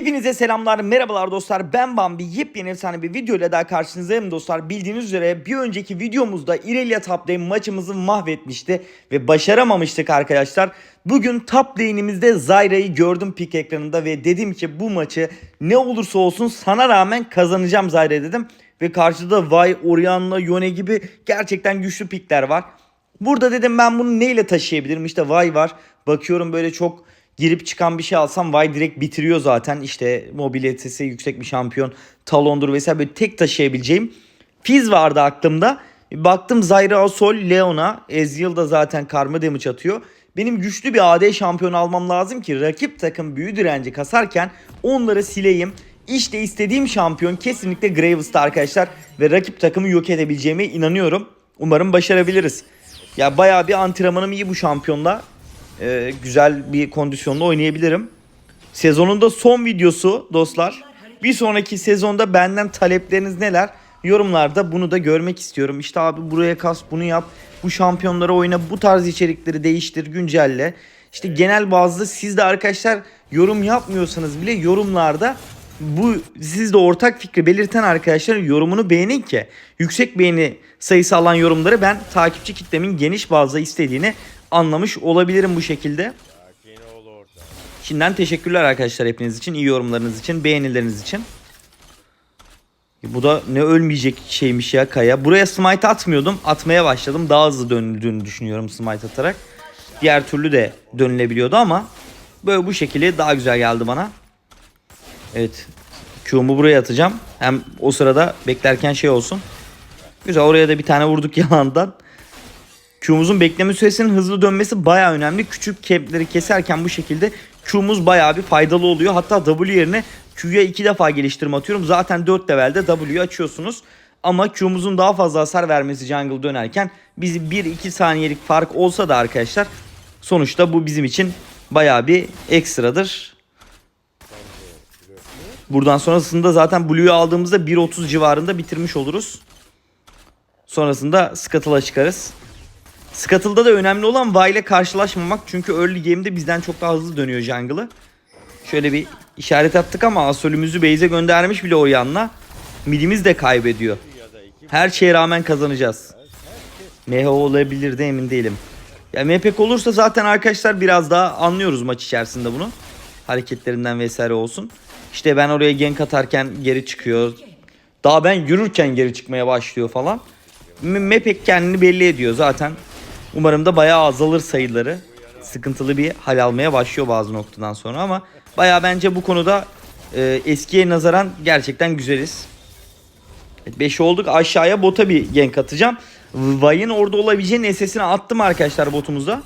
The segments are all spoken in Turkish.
Hepinize selamlar, merhabalar dostlar. Ben Bambi. Yepyeni efsane bir video ile daha karşınızdayım dostlar. Bildiğiniz üzere bir önceki videomuzda Irelia Top Lane maçımızı mahvetmişti ve başaramamıştık arkadaşlar. Bugün top lane'imizde Zyra'yı gördüm pik ekranında ve dedim ki bu maçı ne olursa olsun sana rağmen kazanacağım Zyra dedim. Ve karşıda Vay, Orianna, Yone gibi gerçekten güçlü pikler var. Burada dedim ben bunu neyle taşıyabilirim? İşte Vay var. Bakıyorum böyle çok girip çıkan bir şey alsam Vay direkt bitiriyor zaten. İşte mobilitesi yüksek bir şampiyon. Talondur vesaire böyle tek taşıyabileceğim. Fizz vardı aklımda. Baktım Zyra Sol, Leona. Ezreal da zaten karma damage atıyor. Benim güçlü bir AD şampiyon almam lazım ki rakip takım büyü direnci kasarken onları sileyim. İşte istediğim şampiyon kesinlikle Graves'ta arkadaşlar. Ve rakip takımı yok edebileceğime inanıyorum. Umarım başarabiliriz. Ya bayağı bir antrenmanım iyi bu şampiyonla. Ee, güzel bir kondisyonda oynayabilirim. Sezonun da son videosu dostlar. Bir sonraki sezonda benden talepleriniz neler? Yorumlarda bunu da görmek istiyorum. İşte abi buraya kas bunu yap. Bu şampiyonlara oyna. Bu tarz içerikleri değiştir, güncelle. İşte genel bazda siz de arkadaşlar yorum yapmıyorsanız bile yorumlarda bu siz de ortak fikri belirten arkadaşların yorumunu beğenin ki yüksek beğeni sayısı alan yorumları ben takipçi kitlemin geniş bazda istediğini anlamış olabilirim bu şekilde. Şimdiden teşekkürler arkadaşlar hepiniz için, iyi yorumlarınız için, beğenileriniz için. Bu da ne ölmeyecek şeymiş ya Kaya. Buraya smite atmıyordum. Atmaya başladım. Daha hızlı dönüldüğünü düşünüyorum smite atarak. Diğer türlü de dönülebiliyordu ama böyle bu şekilde daha güzel geldi bana. Evet. Q'mu buraya atacağım. Hem o sırada beklerken şey olsun. Güzel oraya da bir tane vurduk yalandan. Q'muzun bekleme süresinin hızlı dönmesi baya önemli. Küçük kepleri keserken bu şekilde Q'muz baya bir faydalı oluyor. Hatta W yerine Q'ya iki defa geliştirme atıyorum. Zaten 4 levelde W'yu açıyorsunuz. Ama Q'muzun daha fazla hasar vermesi jungle dönerken bizi 1-2 saniyelik fark olsa da arkadaşlar sonuçta bu bizim için baya bir ekstradır. Buradan sonrasında zaten Blue'yu aldığımızda 1.30 civarında bitirmiş oluruz. Sonrasında Scuttle'a çıkarız. Scuttle'da da önemli olan Vi ile karşılaşmamak. Çünkü early game'de bizden çok daha hızlı dönüyor jungle'ı. Şöyle bir işaret attık ama Asol'ümüzü base'e göndermiş bile Orianna. Midimiz de kaybediyor. Her şeye rağmen kazanacağız. MH olabilir de emin değilim. Ya MPK olursa zaten arkadaşlar biraz daha anlıyoruz maç içerisinde bunu. Hareketlerinden vesaire olsun. İşte ben oraya gank atarken geri çıkıyor. Daha ben yürürken geri çıkmaya başlıyor falan. Mepek kendini belli ediyor zaten. Umarım da bayağı azalır sayıları. Sıkıntılı bir hal almaya başlıyor bazı noktadan sonra ama bayağı bence bu konuda e, eskiye nazaran gerçekten güzeliz. 5 olduk aşağıya bota bir gank atacağım. Vay'ın orada olabileceğinin sesini attım arkadaşlar botumuza.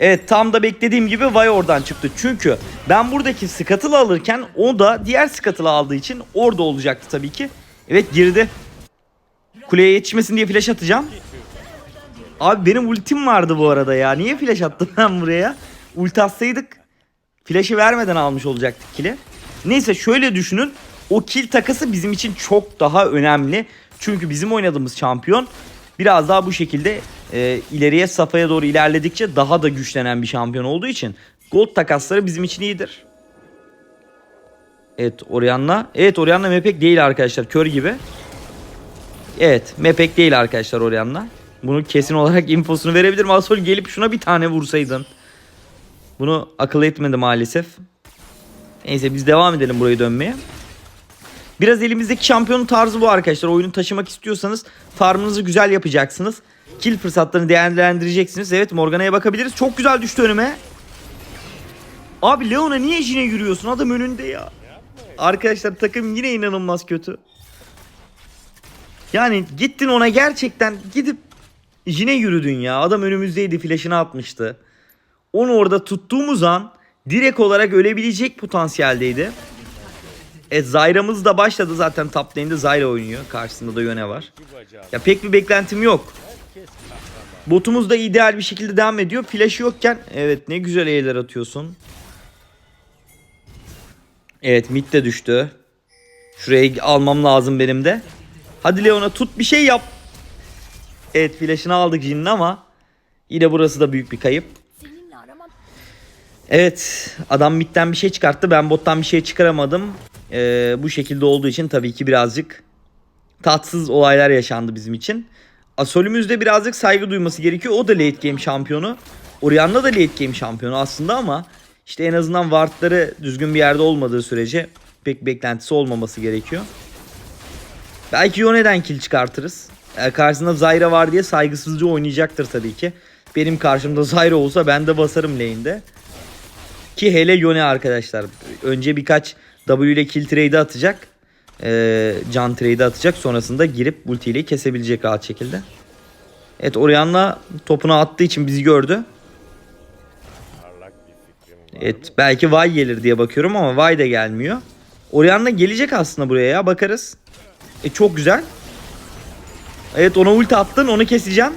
Evet tam da beklediğim gibi Vay oradan çıktı. Çünkü ben buradaki Scuttle'ı alırken o da diğer Scuttle'ı aldığı için orada olacaktı tabii ki. Evet girdi. Kuleye yetişmesin diye flash atacağım. Abi benim ultim vardı bu arada ya. Niye flash attım ben buraya? Ulti atsaydık flash'ı vermeden almış olacaktık kill'i. Neyse şöyle düşünün. O kill takası bizim için çok daha önemli. Çünkü bizim oynadığımız şampiyon biraz daha bu şekilde e, ileriye safhaya doğru ilerledikçe daha da güçlenen bir şampiyon olduğu için gold takasları bizim için iyidir. Evet Orianna. Evet Orianna mepek değil arkadaşlar. Kör gibi. Evet mepek değil arkadaşlar Orianna. Bunu kesin olarak infosunu verebilirim. Asol gelip şuna bir tane vursaydın. Bunu akıl etmedi maalesef. Neyse biz devam edelim burayı dönmeye. Biraz elimizdeki şampiyonun tarzı bu arkadaşlar. Oyunu taşımak istiyorsanız farmınızı güzel yapacaksınız. Kill fırsatlarını değerlendireceksiniz. Evet Morgana'ya bakabiliriz. Çok güzel düştü önüme. Abi Leon'a niye Jin'e yürüyorsun? Adam önünde ya. Arkadaşlar takım yine inanılmaz kötü. Yani gittin ona gerçekten gidip Jin'e yürüdün ya. Adam önümüzdeydi flash'ını atmıştı. Onu orada tuttuğumuz an direkt olarak ölebilecek potansiyeldeydi. E Zyra'mız da başladı zaten top lane'de Zyra oynuyor. Karşısında da Yone var. Ya pek bir beklentim yok. Botumuz da ideal bir şekilde devam ediyor. Flash yokken evet ne güzel E'ler atıyorsun. Evet mid de düştü. Şuraya almam lazım benim de. Hadi Leona tut bir şey yap. Evet flash'ını aldık Jin'in ama yine burası da büyük bir kayıp. Evet adam midden bir şey çıkarttı. Ben bottan bir şey çıkaramadım. Ee, bu şekilde olduğu için tabii ki birazcık tatsız olaylar yaşandı bizim için. Asolümüzde birazcık saygı duyması gerekiyor. O da late game şampiyonu. Orianna da late game şampiyonu aslında ama işte en azından wardları düzgün bir yerde olmadığı sürece pek beklentisi olmaması gerekiyor. Belki Yone'den kill çıkartırız. Eğer karşısında Zyra var diye saygısızca oynayacaktır tabii ki. Benim karşımda Zyra olsa ben de basarım lane'de. Ki hele Yone arkadaşlar. Önce birkaç W ile kill trade atacak. Ee, can trade atacak. Sonrasında girip ulti ile kesebilecek rahat şekilde. Evet Orianna topunu attığı için bizi gördü. Evet belki Vay gelir diye bakıyorum ama Vay da gelmiyor. Orianna gelecek aslında buraya ya bakarız. E çok güzel. Evet ona ulti attın onu keseceğim.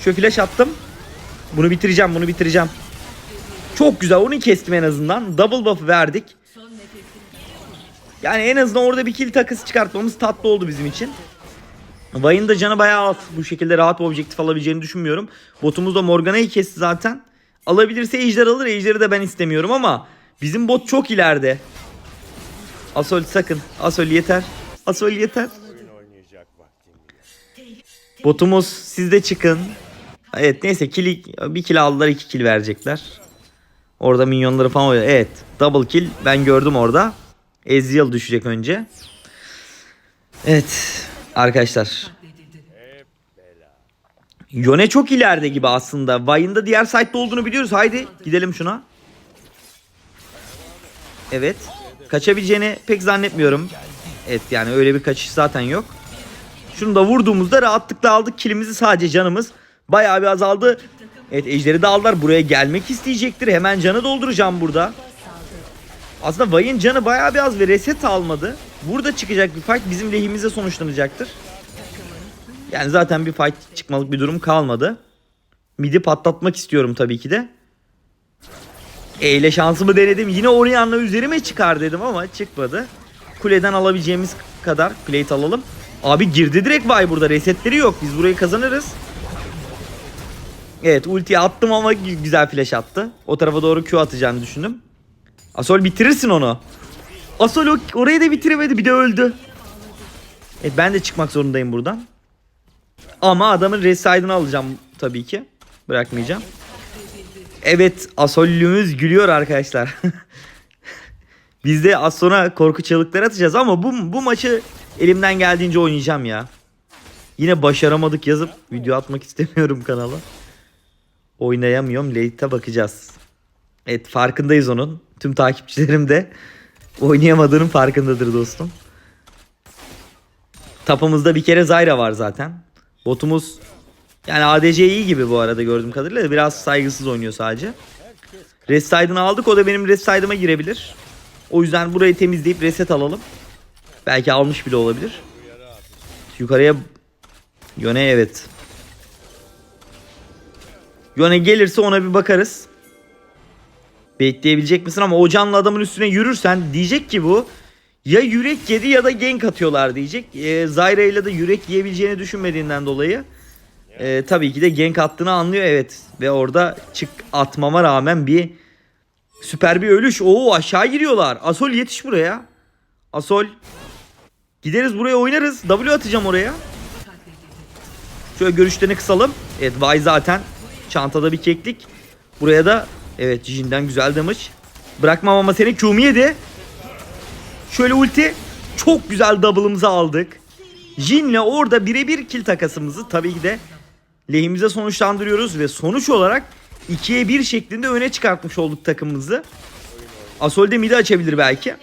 Şöyle flash attım. Bunu bitireceğim bunu bitireceğim. Çok güzel onu kestim en azından. Double buff verdik. Yani en azından orada bir kill takısı çıkartmamız tatlı oldu bizim için. Vayne'ın da canı bayağı az. Bu şekilde rahat bir objektif alabileceğini düşünmüyorum. Botumuz da Morgana'yı kesti zaten. Alabilirse Ejder alır. Ejder'i de ben istemiyorum ama bizim bot çok ileride. Asol sakın. Asol yeter. Asol yeter. Botumuz siz de çıkın. Evet neyse kill, bir kill aldılar iki kill verecekler. Orada minyonları falan oluyor. Evet double kill ben gördüm orada. Ezreal düşecek önce. Evet arkadaşlar. Yone çok ileride gibi aslında. Vayne'ın da diğer site'de olduğunu biliyoruz. Haydi gidelim şuna. Evet. Kaçabileceğini pek zannetmiyorum. Evet yani öyle bir kaçış zaten yok. Şunu da vurduğumuzda rahatlıkla aldık kilimizi sadece canımız. Bayağı bir azaldı. Evet ejderi de aldılar. Buraya gelmek isteyecektir. Hemen canı dolduracağım burada. Aslında Vay'ın canı bayağı bir az ve reset almadı. Burada çıkacak bir fight bizim lehimize sonuçlanacaktır. Yani zaten bir fight çıkmalık bir durum kalmadı. Midi patlatmak istiyorum tabii ki de. E ile şansımı denedim. Yine Orianna üzerime çıkar dedim ama çıkmadı. Kuleden alabileceğimiz kadar plate alalım. Abi girdi direkt Vay burada. Resetleri yok. Biz burayı kazanırız. Evet ultiyi attım ama gü- güzel flash attı. O tarafa doğru Q atacağını düşündüm. Asol bitirirsin onu. Asol orayı da bitiremedi bir de öldü. Evet ben de çıkmak zorundayım buradan. Ama adamın reside'ını alacağım tabii ki. Bırakmayacağım. Evet Asollümüz gülüyor arkadaşlar. Biz de az korku çığlıkları atacağız ama bu, bu maçı elimden geldiğince oynayacağım ya. Yine başaramadık yazıp video atmak istemiyorum kanala. Oynayamıyorum. Late'e bakacağız. Evet farkındayız onun. Tüm takipçilerim de oynayamadığının farkındadır dostum. Tapımızda bir kere Zyra var zaten. Botumuz yani ADC iyi gibi bu arada gördüğüm kadarıyla da biraz saygısız oynuyor sadece. Reside'ını aldık o da benim reside'ıma girebilir. O yüzden burayı temizleyip reset alalım. Belki almış bile olabilir. Yukarıya Yone evet. Yone gelirse ona bir bakarız. Bekleyebilecek misin ama o canlı adamın üstüne yürürsen diyecek ki bu ya yürek yedi ya da gank atıyorlar diyecek. E, Zyra ile de yürek yiyebileceğini düşünmediğinden dolayı e, tabii ki de gank attığını anlıyor evet. Ve orada çık atmama rağmen bir süper bir ölüş. Oo aşağı giriyorlar. Asol yetiş buraya. Asol gideriz buraya oynarız. W atacağım oraya. Şöyle görüşlerini kısalım. Evet Vay zaten çantada bir keklik. Buraya da evet Jin'den güzel damage. Bırakmam ama seni Q'mu yedi. Şöyle ulti. Çok güzel double'ımızı aldık. Jin'le orada birebir kill takasımızı tabii ki de lehimize sonuçlandırıyoruz ve sonuç olarak 2'ye 1 şeklinde öne çıkartmış olduk takımımızı. Asol de midi açabilir belki.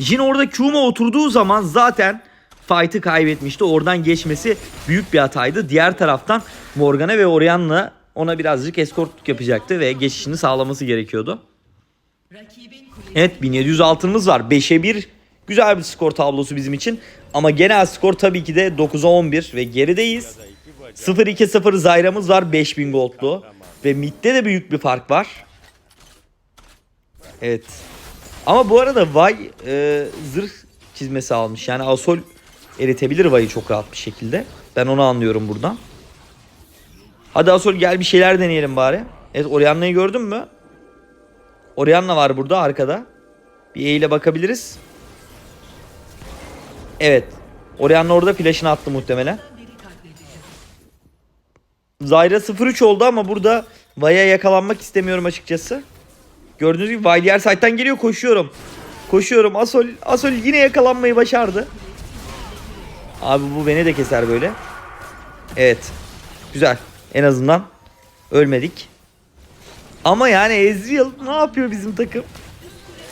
Jin orada Q'ma oturduğu zaman zaten fight'ı kaybetmişti. Oradan geçmesi büyük bir hataydı. Diğer taraftan Morgana ve Orianna ona birazcık eskortluk yapacaktı ve geçişini sağlaması gerekiyordu. Evet 1700 altınımız var. 5'e 1 güzel bir skor tablosu bizim için. Ama genel skor tabii ki de 9'a 11 ve gerideyiz. 0-2-0 Zyra'mız var 5000 goldlu. Ve midde de büyük bir fark var. Evet. Ama bu arada Vay e, zırh çizmesi almış. Yani Asol eritebilir Vay'ı çok rahat bir şekilde. Ben onu anlıyorum buradan. Hadi Asol gel bir şeyler deneyelim bari. Evet Orianna'yı gördün mü? Orianna var burada arkada. Bir E ile bakabiliriz. Evet. Orianna orada flash'ını attı muhtemelen. Zyra 0-3 oldu ama burada Vay'a yakalanmak istemiyorum açıkçası. Gördüğünüz gibi Vaylier side'den geliyor koşuyorum. Koşuyorum. Asol, Asol yine yakalanmayı başardı. Abi bu beni de keser böyle. Evet. Güzel. En azından ölmedik. Ama yani Ezreal ne yapıyor bizim takım?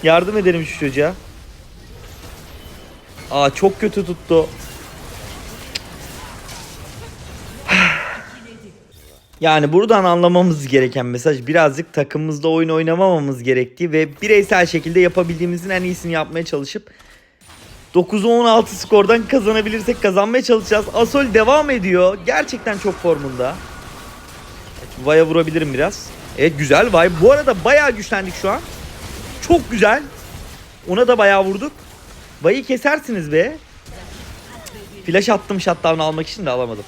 Yardım edelim şu çocuğa. Aa çok kötü tuttu. Yani buradan anlamamız gereken mesaj birazcık takımımızda oyun oynamamamız gerektiği ve bireysel şekilde yapabildiğimizin en iyisini yapmaya çalışıp 9'u 16 skordan kazanabilirsek kazanmaya çalışacağız. Asol devam ediyor. Gerçekten çok formunda. Evet, Vay'a vurabilirim biraz. Evet güzel Vay. Bu arada bayağı güçlendik şu an. Çok güzel. Ona da bayağı vurduk. Vay'ı kesersiniz be. Flash attım shutdown almak için de alamadım.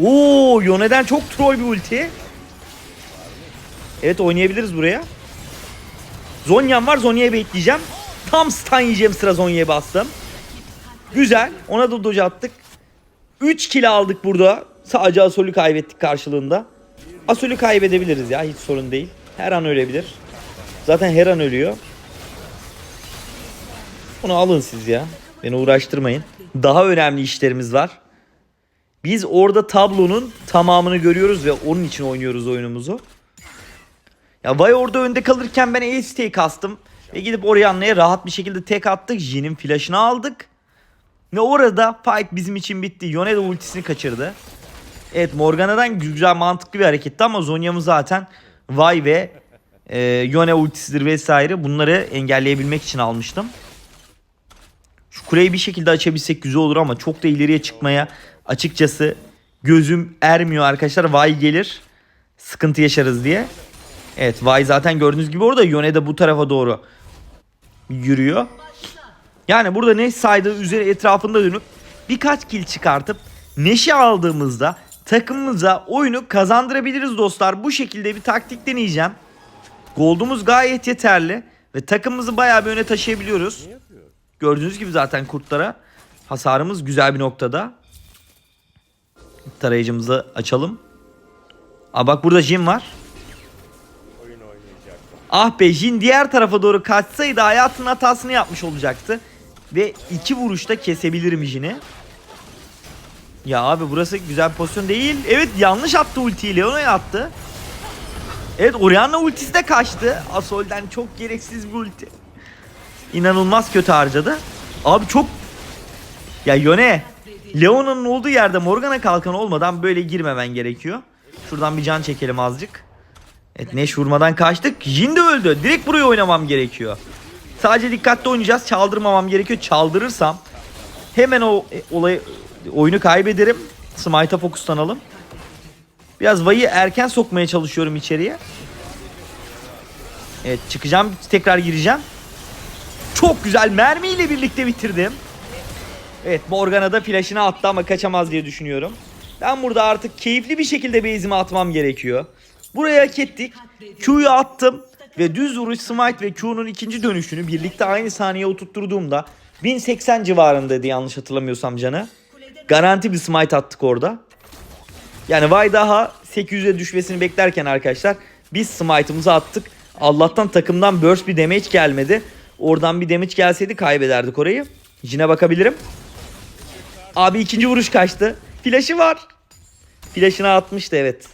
Oo, Yone'den çok troll bir ulti. Evet oynayabiliriz buraya. Zonya'm var. Zonya'yı bekleyeceğim. Tam stun yiyeceğim sıra Zonya'ya bastım. Güzel. Ona da dodge attık. 3 kill aldık burada. Sadece Asol'ü kaybettik karşılığında. Asol'ü kaybedebiliriz ya. Hiç sorun değil. Her an ölebilir. Zaten her an ölüyor. Bunu alın siz ya. Beni uğraştırmayın. Daha önemli işlerimiz var. Biz orada tablonun tamamını görüyoruz ve onun için oynuyoruz oyunumuzu. Ya Vay orada önde kalırken ben AST'yi kastım. Ve gidip Orianna'ya rahat bir şekilde tek attık. Jin'in flash'ını aldık. Ve orada fight bizim için bitti. Yone de ultisini kaçırdı. Evet Morgana'dan güzel mantıklı bir hareketti ama Zonya'mı zaten Vay ve e, Yone ultisidir vesaire bunları engelleyebilmek için almıştım. Şu kuleyi bir şekilde açabilsek güzel olur ama çok da ileriye çıkmaya açıkçası gözüm ermiyor arkadaşlar. Vay gelir sıkıntı yaşarız diye. Evet Vay zaten gördüğünüz gibi orada Yone de bu tarafa doğru yürüyor. Yani burada Neş saydığı üzeri etrafında dönüp birkaç kill çıkartıp Neş'i aldığımızda takımımıza oyunu kazandırabiliriz dostlar. Bu şekilde bir taktik deneyeceğim. Gold'umuz gayet yeterli ve takımımızı bayağı bir öne taşıyabiliyoruz. Gördüğünüz gibi zaten kurtlara hasarımız güzel bir noktada. Tarayıcımızı açalım. Aa bak burada Jin var. Ah be Jin diğer tarafa doğru kaçsaydı hayatının hatasını yapmış olacaktı. Ve iki vuruşta kesebilirim Jin'i. Ya abi burası güzel bir pozisyon değil. Evet yanlış attı ultiyi. Leona'ya attı. Evet Orianna ultisi de kaçtı. Asol'den çok gereksiz bir ulti. İnanılmaz kötü harcadı. Abi çok... Ya Yone. Leona'nın olduğu yerde Morgana kalkan olmadan böyle girmemen gerekiyor. Şuradan bir can çekelim azıcık. Evet Neş vurmadan kaçtık. Jin de öldü. Direkt buraya oynamam gerekiyor. Sadece dikkatli oynayacağız. Çaldırmamam gerekiyor. Çaldırırsam hemen o e, olayı oyunu kaybederim. Smite'a fokuslanalım. Biraz Vay'ı erken sokmaya çalışıyorum içeriye. Evet çıkacağım. Tekrar gireceğim. Çok güzel mermiyle birlikte bitirdim. Evet Morgana da flash'ını attı ama kaçamaz diye düşünüyorum. Ben burada artık keyifli bir şekilde base'imi atmam gerekiyor. Buraya hak ettik. Q'yu attım ve düz vuruş smite ve Q'nun ikinci dönüşünü birlikte aynı saniye oturtturduğumda 1080 civarındaydı yanlış hatırlamıyorsam canı. Garanti bir smite attık orada. Yani Vay daha 800'e düşmesini beklerken arkadaşlar biz smite'ımızı attık. Allah'tan takımdan burst bir damage gelmedi. Oradan bir damage gelseydi kaybederdik orayı. Jin'e bakabilirim. Abi ikinci vuruş kaçtı. Flash'ı var. Flash'ını atmıştı evet.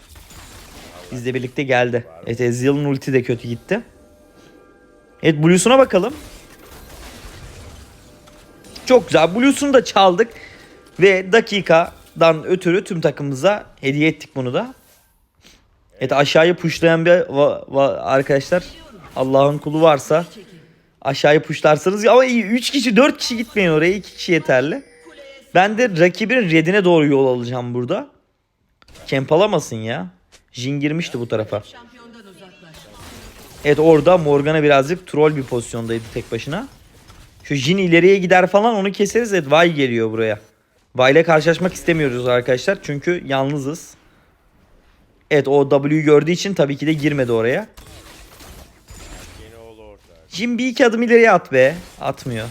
Bizle birlikte geldi. Evet Ezreal'ın ulti de kötü gitti. Evet Blue'suna bakalım. Çok güzel. Blue'sunu da çaldık. Ve dakikadan ötürü tüm takımımıza hediye ettik bunu da. Evet aşağıya pushlayan bir arkadaşlar Allah'ın kulu varsa aşağıya puşlarsanız ama iyi 3 kişi 4 kişi gitmeyin oraya 2 kişi yeterli. Ben de rakibin redine doğru yol alacağım burada. Kemp alamasın ya. Jin girmişti bu tarafa. Evet orada Morgana birazcık troll bir pozisyondaydı tek başına. Şu Jin ileriye gider falan onu keseriz. Evet Vay geliyor buraya. Vay ile karşılaşmak istemiyoruz arkadaşlar. Çünkü yalnızız. Evet o W'yu gördüğü için tabii ki de girmedi oraya. Jim bir iki adım ileriye at be. Atmıyor.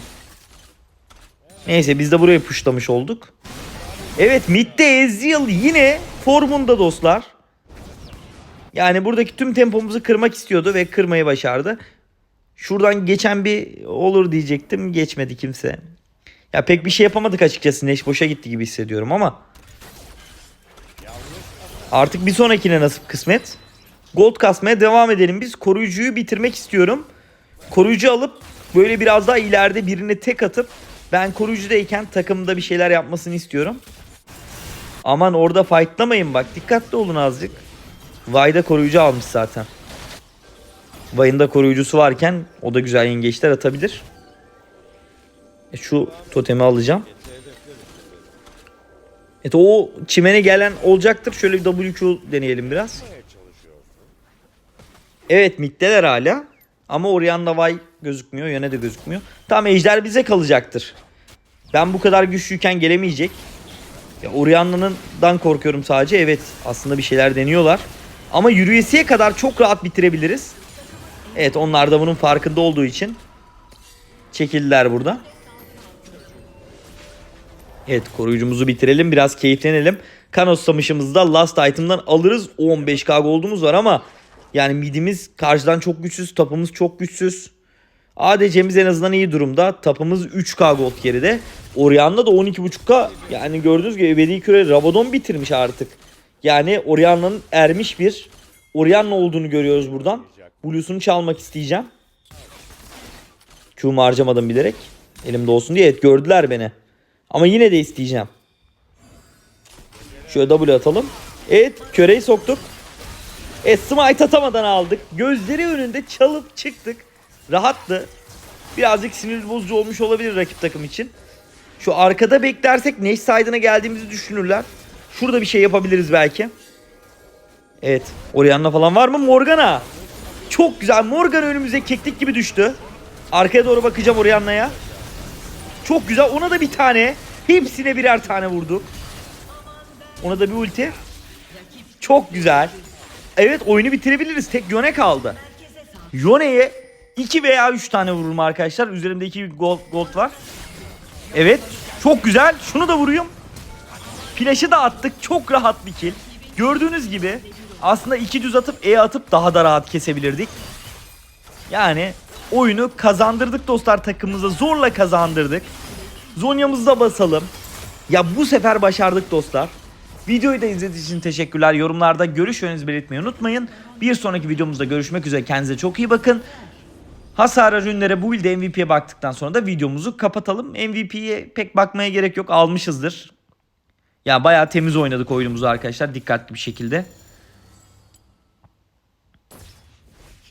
Neyse biz de burayı puşlamış olduk. Evet midde Ezreal yine formunda dostlar. Yani buradaki tüm tempomuzu kırmak istiyordu ve kırmayı başardı. Şuradan geçen bir olur diyecektim. Geçmedi kimse. Ya pek bir şey yapamadık açıkçası. Neş boşa gitti gibi hissediyorum ama. Artık bir sonrakine nasip kısmet. Gold kasmaya devam edelim biz. Koruyucuyu bitirmek istiyorum. Koruyucu alıp böyle biraz daha ileride birine tek atıp ben koruyucudayken takımda bir şeyler yapmasını istiyorum. Aman orada fightlamayın bak. Dikkatli olun azıcık. Vayda koruyucu almış zaten. Vay'ın da koruyucusu varken o da güzel yengeçler atabilir. E şu totemi alacağım. Evet o çimene gelen olacaktır. Şöyle bir WQ deneyelim biraz. Evet middeler hala. Ama Orianna Vay gözükmüyor. Yöne de gözükmüyor. Tamam ejder bize kalacaktır. Ben bu kadar güçlüyken gelemeyecek. Ya Orianna'dan korkuyorum sadece. Evet aslında bir şeyler deniyorlar. Ama yürüyesiye kadar çok rahat bitirebiliriz. Evet onlar da bunun farkında olduğu için çekildiler burada. Evet koruyucumuzu bitirelim. Biraz keyiflenelim. Kanos samışımızı da last item'dan alırız. 15k gold'umuz var ama yani midimiz karşıdan çok güçsüz. Tapımız çok güçsüz. ADC'miz en azından iyi durumda. Tapımız 3k gold geride. Orianna da 12.5k. Yani gördüğünüz gibi ebedi küre Rabadon bitirmiş artık. Yani Orianna'nın ermiş bir Orianna olduğunu görüyoruz buradan. Blue'sunu çalmak isteyeceğim. Q'mu harcamadım bilerek. Elimde olsun diye. Evet gördüler beni. Ama yine de isteyeceğim. Şöyle W atalım. Evet köreyi soktuk. Evet smite atamadan aldık. Gözleri önünde çalıp çıktık. Rahattı. Birazcık sinir bozucu olmuş olabilir rakip takım için. Şu arkada beklersek Neş side'ına geldiğimizi düşünürler. Şurada bir şey yapabiliriz belki. Evet. Orianna falan var mı? Morgana. Çok güzel. Morgana önümüze keklik gibi düştü. Arkaya doğru bakacağım Orianna'ya. Çok güzel. Ona da bir tane. Hepsine birer tane vurduk. Ona da bir ulti. Çok güzel. Evet oyunu bitirebiliriz. Tek Yone kaldı. Yone'ye 2 veya 3 tane vururum arkadaşlar. Üzerimde 2 gold, gold var. Evet. Çok güzel. Şunu da vuruyum. Flash'ı da attık. Çok rahat bir kill. Gördüğünüz gibi aslında iki düz atıp E atıp daha da rahat kesebilirdik. Yani oyunu kazandırdık dostlar takımımıza. Zorla kazandırdık. Zonya'mızı da basalım. Ya bu sefer başardık dostlar. Videoyu da izlediğiniz için teşekkürler. Yorumlarda görüş belirtmeyi unutmayın. Bir sonraki videomuzda görüşmek üzere. Kendinize çok iyi bakın. Hasara ürünlere bu ilde MVP'ye baktıktan sonra da videomuzu kapatalım. MVP'ye pek bakmaya gerek yok. Almışızdır. Ya bayağı temiz oynadık oyunumuzu arkadaşlar. Dikkatli bir şekilde.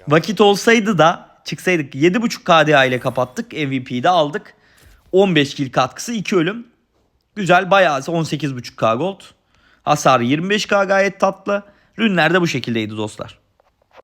Vakit olsaydı da çıksaydık 7.5 KDA ile kapattık. MVP'yi de aldık. 15 kill katkısı 2 ölüm. Güzel bayağı 18.5k gold. Hasarı 25k gayet tatlı. Ürünler de bu şekildeydi dostlar.